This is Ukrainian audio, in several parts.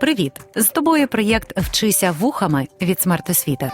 Привіт! З тобою проєкт Вчися вухами від смертосвіти.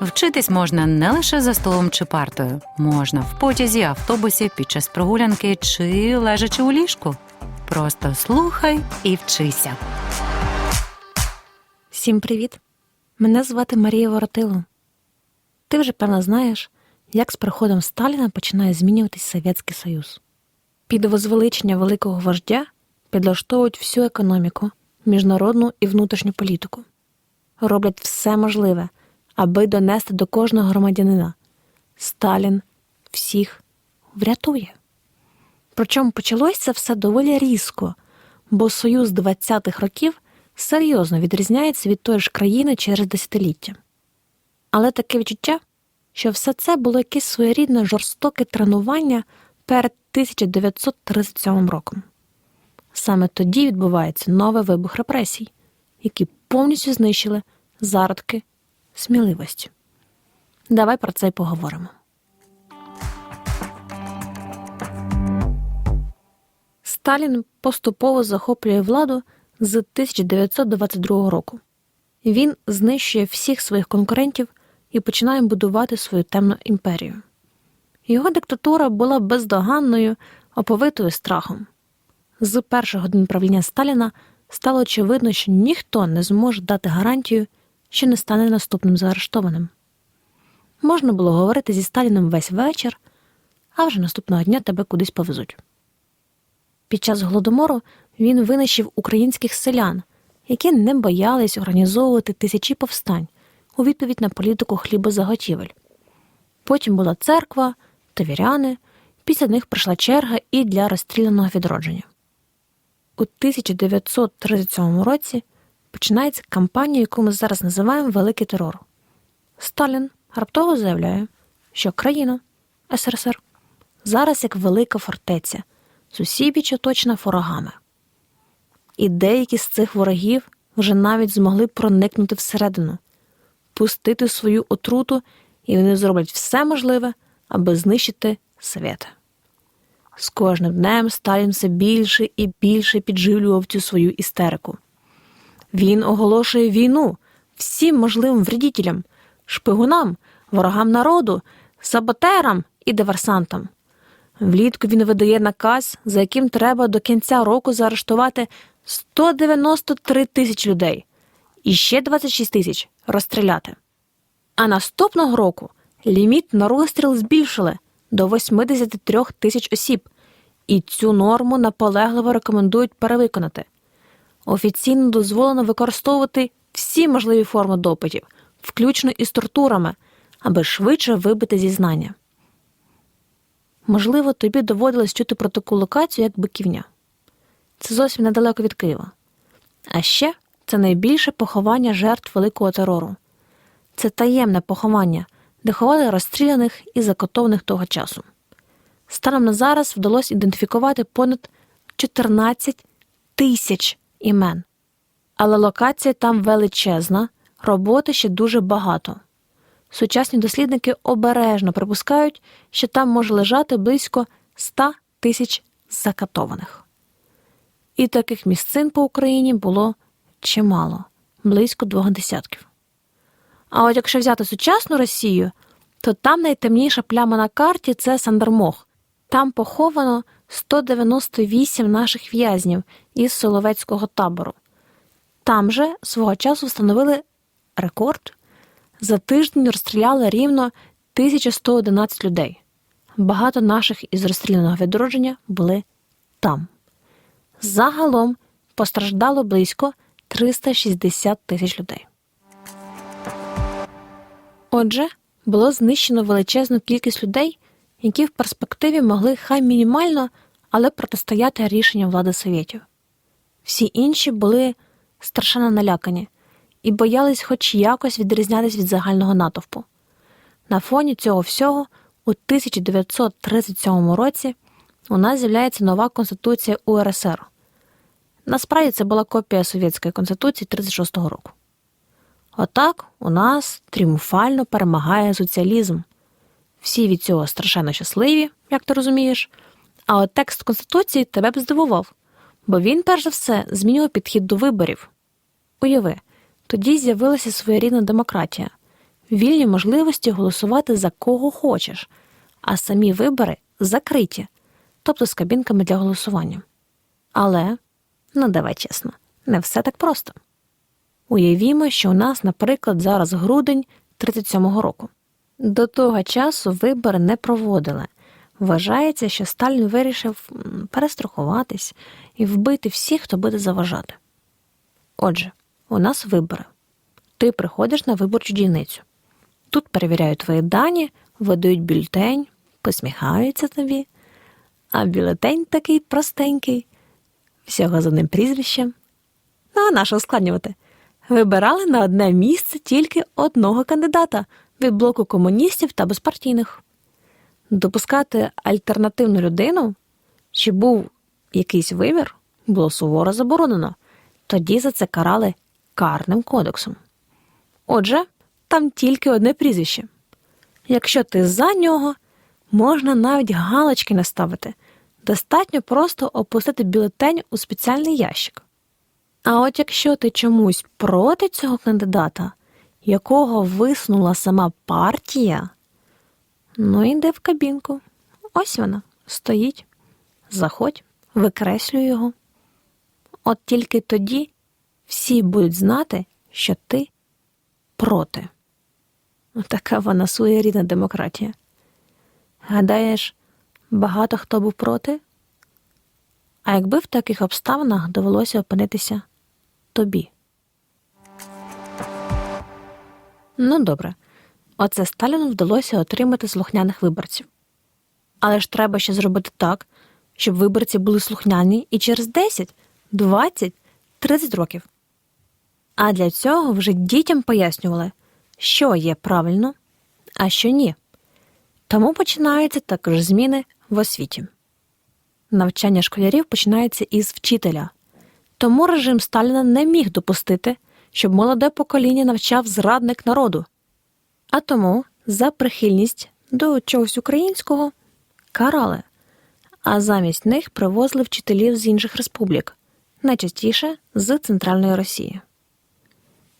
Вчитись можна не лише за столом чи партою, можна в потязі, автобусі, під час прогулянки чи лежачи у ліжку. Просто слухай і вчися. Всім привіт! Мене звати Марія Воротило. Ти вже певно знаєш, як з приходом Сталіна починає змінюватись Совєтський Союз. Під возвеличення великого вождя підлаштовують всю економіку, міжнародну і внутрішню політику. Роблять все можливе, аби донести до кожного громадянина. Сталін всіх врятує. Причому почалось це все доволі різко, бо Союз 20-х років серйозно відрізняється від тої ж країни через десятиліття. Але таке відчуття, що все це було якесь своєрідне жорстоке тренування перед 1937 роком. Саме тоді відбувається новий вибух репресій, які повністю знищили зародки сміливості. Давай про це й поговоримо. Сталін поступово захоплює владу з 1922 року. Він знищує всіх своїх конкурентів і починає будувати свою темну імперію. Його диктатура була бездоганною, оповитою страхом. З перших годин правління Сталіна стало очевидно, що ніхто не зможе дати гарантію, що не стане наступним заарештованим. Можна було говорити зі Сталіном весь вечір, а вже наступного дня тебе кудись повезуть. Під час голодомору він винищив українських селян, які не боялись організовувати тисячі повстань у відповідь на політику хлібозаготівель. Потім була церква та віряни, після них прийшла черга і для розстріляного відродження. У 1937 році починається кампанія, яку ми зараз називаємо Великий терор. Сталін раптово заявляє, що країна СРСР зараз як велика фортеця, з усібіч оточена ворогами. І деякі з цих ворогів вже навіть змогли проникнути всередину, пустити свою отруту, і вони зроблять все можливе, аби знищити світ. З кожним днем Сталін все більше і більше підживлював цю свою істерику. Він оголошує війну всім можливим вредітелям, шпигунам, ворогам народу, саботерам і диверсантам. Влітку він видає наказ, за яким треба до кінця року заарештувати 193 тисячі людей і ще 26 тисяч розстріляти. А наступного року ліміт на розстріл збільшили до 83 тисяч осіб, і цю норму наполегливо рекомендують перевиконати. Офіційно дозволено використовувати всі можливі форми допитів, включно із тортурами, аби швидше вибити зізнання. Можливо, тобі доводилось чути про таку локацію, як Биківня. Це зовсім недалеко від Києва. А ще це найбільше поховання жертв великого терору. Це таємне поховання, де ховали розстріляних і закотованих того часу. Станом на зараз вдалося ідентифікувати понад 14 тисяч імен. Але локація там величезна, роботи ще дуже багато. Сучасні дослідники обережно припускають, що там може лежати близько 100 тисяч закатованих. І таких місцин по Україні було чимало близько двох десятків. А от якщо взяти сучасну Росію, то там найтемніша пляма на карті це Сандермох. Там поховано 198 наших в'язнів із Соловецького табору. Там же свого часу встановили рекорд. За тиждень розстріляли рівно 1111 людей. Багато наших із розстріляного відродження були там. Загалом постраждало близько 360 тисяч людей. Отже, було знищено величезну кількість людей, які в перспективі могли хай мінімально, але протистояти рішенням влади совєтів. Всі інші були страшенно налякані і боялись хоч якось відрізнятися від загального натовпу. На фоні цього всього у 1937 році у нас з'являється нова Конституція УРСР. Насправді це була копія Совєтської Конституції 36-го року. Отак у нас тріумфально перемагає соціалізм. Всі від цього страшенно щасливі, як ти розумієш, а от текст Конституції тебе б здивував, Бо він, перш за все, змінював підхід до виборів. Уяви, тоді з'явилася своєрідна демократія, вільні можливості голосувати за кого хочеш, а самі вибори закриті, тобто з кабінками для голосування. Але, ну давай чесно, не все так просто. Уявімо, що у нас, наприклад, зараз грудень 37-го року. До того часу вибори не проводили. Вважається, що Сталін вирішив перестрахуватись і вбити всіх, хто буде заважати. Отже, у нас вибори. Ти приходиш на виборчу дільницю. Тут перевіряють твої дані, видають бюлетень, посміхаються тобі. А бюлетень такий простенький, всього з одним прізвищем. Ну, а нащо ускладнювати? Вибирали на одне місце тільки одного кандидата від блоку комуністів та безпартійних. Допускати альтернативну людину, чи був якийсь вибір, було суворо заборонено. Тоді за це карали карним кодексом. Отже, там тільки одне прізвище. Якщо ти за нього, можна навіть галочки не ставити. Достатньо просто опустити бюлетень у спеціальний ящик. А от якщо ти чомусь проти цього кандидата, якого висунула сама партія, ну йди в кабінку. Ось вона стоїть. Заходь, викреслюй його. От тільки тоді всі будуть знати, що ти проти. Така вона своєрідна демократія. Гадаєш, багато хто був проти? А якби в таких обставинах довелося опинитися тобі? Ну, добре, оце Сталіну вдалося отримати слухняних виборців. Але ж треба ще зробити так, щоб виборці були слухняні і через 10, 20, 30 років. А для цього вже дітям пояснювали, що є правильно, а що ні. Тому починаються також зміни в освіті. Навчання школярів починається із вчителя. Тому режим Сталіна не міг допустити, щоб молоде покоління навчав зрадник народу. А тому за прихильність до чогось українського карали, а замість них привозили вчителів з інших республік, найчастіше з центральної Росії.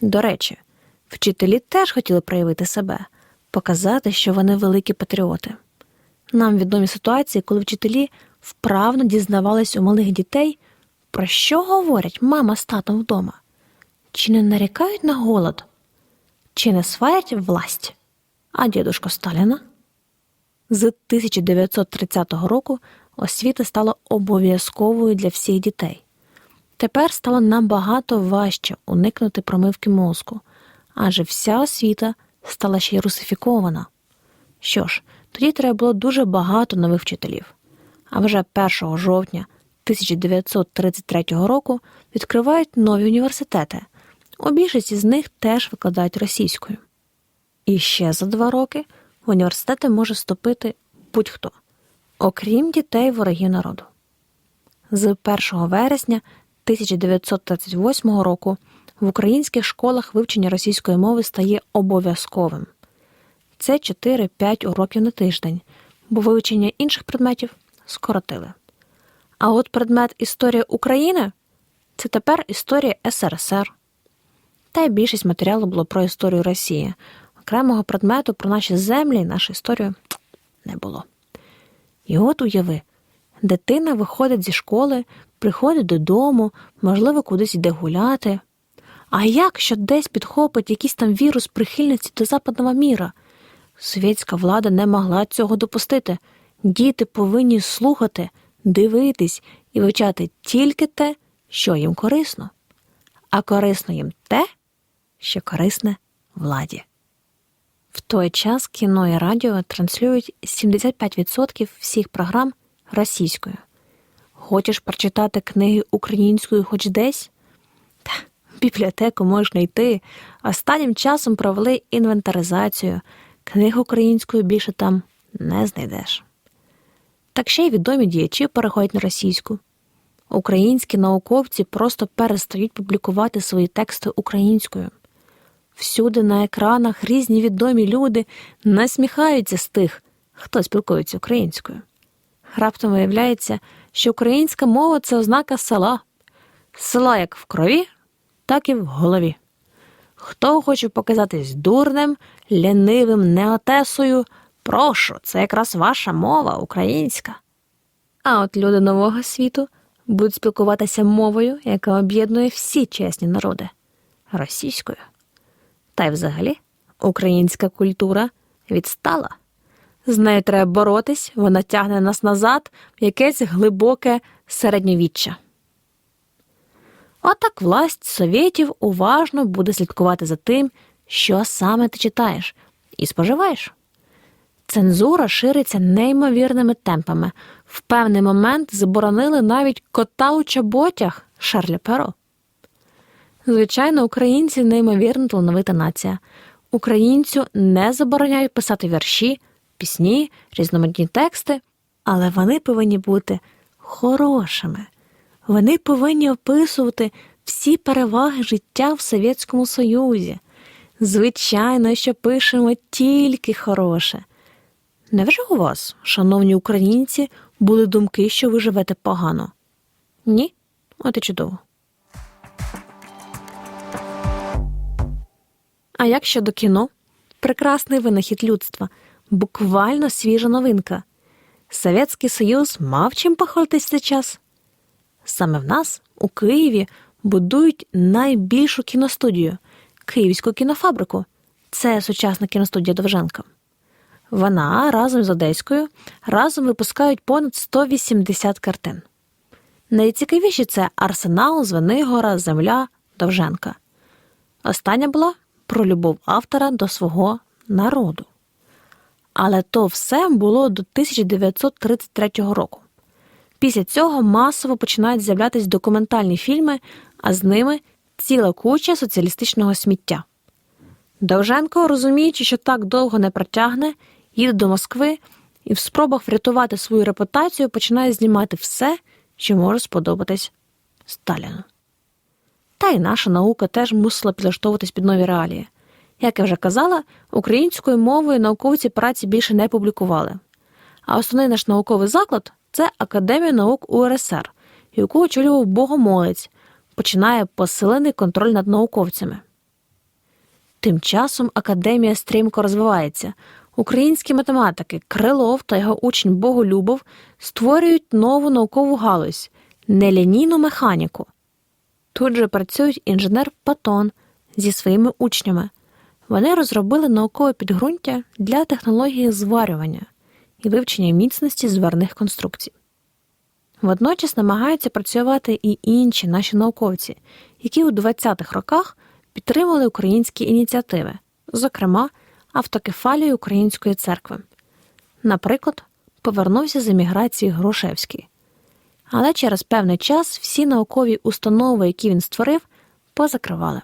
До речі, вчителі теж хотіли проявити себе, показати, що вони великі патріоти. Нам відомі ситуації, коли вчителі вправно дізнавались у малих дітей, про що говорять мама з татом вдома, чи не нарікають на голод, чи не сварять власть, а дідушка Сталіна. З 1930 року освіта стала обов'язковою для всіх дітей. Тепер стало набагато важче уникнути промивки мозку, адже вся освіта стала ще й русифікована. Що ж, тоді треба було дуже багато нових вчителів. А вже 1 жовтня 1933 року відкривають нові університети. У більшості з них теж викладають російською. І ще за два роки в університети може вступити будь-хто, окрім дітей ворогів народу. З 1 вересня 1938 року в українських школах вивчення російської мови стає обов'язковим. Це 4-5 уроків на тиждень, бо вивчення інших предметів скоротили. А от предмет Історія України це тепер історія СРСР. Та й більшість матеріалу було про історію Росії. Окремого предмету про наші землі нашу історію не було. І от уяви, дитина виходить зі школи, приходить додому, можливо, кудись йде гуляти. А як що десь підхопить якийсь там вірус прихильності до западного міра? Совєтська влада не могла цього допустити. Діти повинні слухати, дивитись і вивчати тільки те, що їм корисно, а корисно їм те, що корисне владі. В той час кіно і радіо транслюють 75% всіх програм російською. Хочеш прочитати книги українською хоч десь? Та, бібліотеку можна йти. Останнім часом провели інвентаризацію. Книг українською більше там не знайдеш. Так ще й відомі діячі переходять на російську. Українські науковці просто перестають публікувати свої тексти українською. Всюди на екранах різні відомі люди насміхаються з тих, хто спілкується українською. Раптом виявляється, що українська мова це ознака села. Села як в крові, так і в голові. Хто хоче показатись дурним, лянивим неотесою, прошу, це якраз ваша мова українська. А от люди нового світу будуть спілкуватися мовою, яка об'єднує всі чесні народи російською. Та й взагалі українська культура відстала. З нею треба боротись, вона тягне нас назад в якесь глибоке середньовіччя. Отак власть совєтів уважно буде слідкувати за тим, що саме ти читаєш і споживаєш. Цензура шириться неймовірними темпами. В певний момент заборонили навіть кота у чоботях Шарлі Перо. Звичайно, українці неймовірно талановита нація. Українцю не забороняють писати вірші, пісні, різноманітні тексти, але вони повинні бути хорошими. Вони повинні описувати всі переваги життя в Совєтському Союзі. Звичайно, що пишемо тільки хороше. Невже у вас, шановні українці, були думки, що ви живете погано? Ні? От і чудово. А як щодо кіно? Прекрасний винахід людства, буквально свіжа новинка. Совєтський Союз мав чим похвалитись в цей час. Саме в нас, у Києві, будують найбільшу кіностудію Київську кінофабрику. Це сучасна кіностудія Довженка. Вона разом з Одеською разом випускають понад 180 картин. Найцікавіші це Арсенал, Звенигора, Земля, Довженка. Остання була про любов автора до свого народу. Але то все було до 1933 року. Після цього масово починають з'являтися документальні фільми, а з ними ціла куча соціалістичного сміття. Довженко, розуміючи, що так довго не протягне, їде до Москви і в спробах врятувати свою репутацію починає знімати все, що може сподобатись Сталіну. Та й наша наука теж мусила підлаштовуватись під нові реалії. Як я вже казала, українською мовою науковці праці більше не публікували. А основний наш науковий заклад це Академія наук УРСР, яку очолював богомолець, починає посилений контроль над науковцями. Тим часом академія стрімко розвивається. Українські математики Крилов та його учень Боголюбов створюють нову наукову галузь нелінійну механіку. Тут же працюють інженер Патон зі своїми учнями. Вони розробили наукове підґрунтя для технології зварювання і вивчення міцності зварних конструкцій. Водночас намагаються працювати і інші наші науковці, які у 20-х роках підтримували українські ініціативи, зокрема автокефалію Української церкви. Наприклад, повернувся з еміграції Грушевський. Але через певний час всі наукові установи, які він створив, позакривали.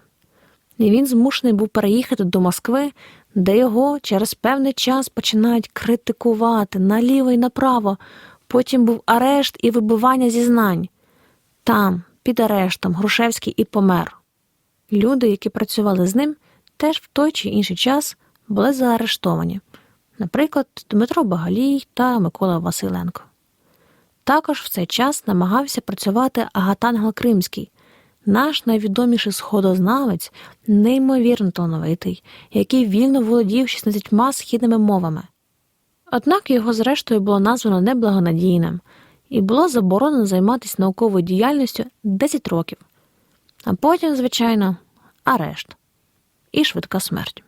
І він змушений був переїхати до Москви, де його через певний час починають критикувати наліво і направо. Потім був арешт і вибивання зізнань. Там, під арештом, Грушевський і помер. Люди, які працювали з ним, теж в той чи інший час були заарештовані, наприклад, Дмитро Багалій та Микола Василенко. Також в цей час намагався працювати Агатангел Кримський, наш найвідоміший сходознавець, неймовірно талановитий, який вільно володів 16 східними мовами. Однак його, зрештою, було названо неблагонадійним і було заборонено займатися науковою діяльністю 10 років, а потім, звичайно, арешт і швидка смерть.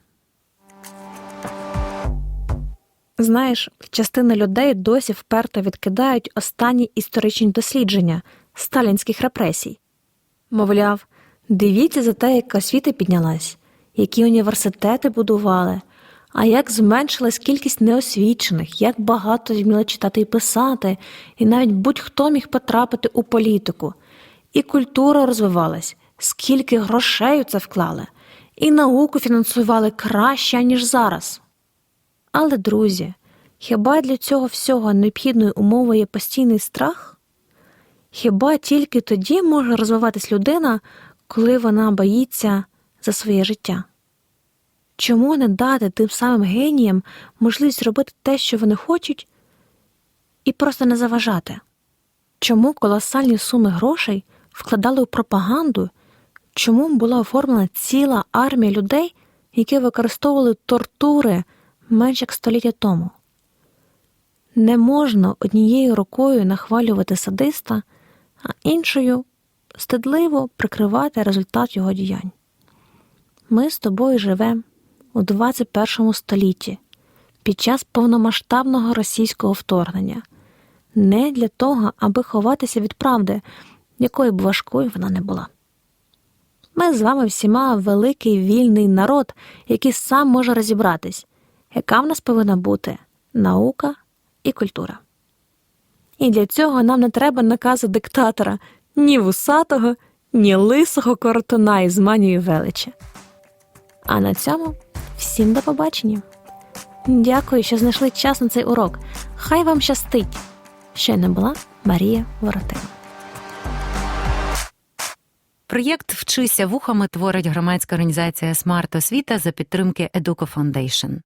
Знаєш, частина людей досі вперто відкидають останні історичні дослідження сталінських репресій. Мовляв, дивіться за те, як освіта піднялась, які університети будували, а як зменшилась кількість неосвічених, як багато зміли читати і писати, і навіть будь-хто міг потрапити у політику. І культура розвивалась, скільки грошей у це вклали, і науку фінансували краще, ніж зараз. Але, друзі, хіба для цього всього необхідною умовою є постійний страх? Хіба тільки тоді може розвиватись людина, коли вона боїться за своє життя? Чому не дати тим самим геніям можливість робити те, що вони хочуть, і просто не заважати? чому колосальні суми грошей вкладали у пропаганду, чому була оформлена ціла армія людей, які використовували тортури менш як століття тому. Не можна однією рукою нахвалювати садиста, а іншою стидливо прикривати результат його діянь. Ми з тобою живемо у 21 столітті під час повномасштабного російського вторгнення, не для того, аби ховатися від правди, якою б важкою вона не була. Ми з вами всіма великий вільний народ, який сам може розібратись, яка в нас повинна бути наука і культура. І для цього нам не треба наказу диктатора ні вусатого, ні лисого коротуна із манією величі. А на цьому всім до побачення. Дякую, що знайшли час на цей урок. Хай вам щастить! Щойно була Марія Воротина. Проєкт Вчися вухами творить громадська організація Смарт Освіта за підтримки Educo Foundation.